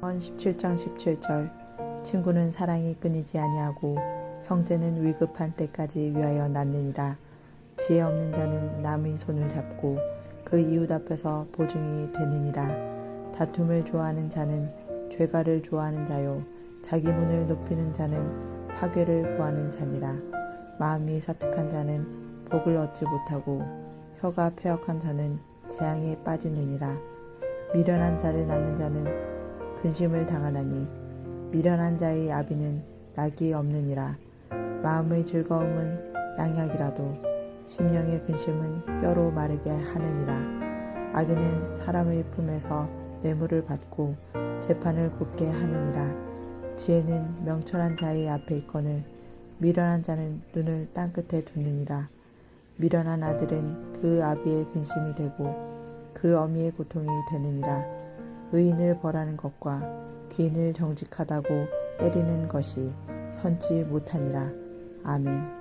전 17장 17절. 친구는 사랑이 끊이지 아니하고 형제는 위급한 때까지 위하여 낳느니라. 지혜 없는 자는 남의 손을 잡고 그 이웃 앞에서 보증이 되느니라. 다툼을 좋아하는 자는 죄가를 좋아하는 자요. 자기 문을 높이는 자는 파괴를 구하는 자니라. 마음이 사특한 자는 복을 얻지 못하고 혀가 폐역한 자는 재앙에 빠지느니라. 미련한 자를 낳는 자는 근심을 당하나니 미련한 자의 아비는 낙이 없느니라. 마음의 즐거움은 양약이라도 심령의 근심은 뼈로 마르게 하느니라. 악인은 사람의 품에서 뇌물을 받고 재판을 굳게 하느니라. 지혜는 명철한 자의 앞에 있거늘 미련한 자는 눈을 땅끝에 두느니라. 미련한 아들은 그 아비의 근심이 되고 그 어미의 고통이 되느니라 의인을 벌하는 것과 귀인을 정직하다고 때리는 것이 선지 못하니라. 아멘.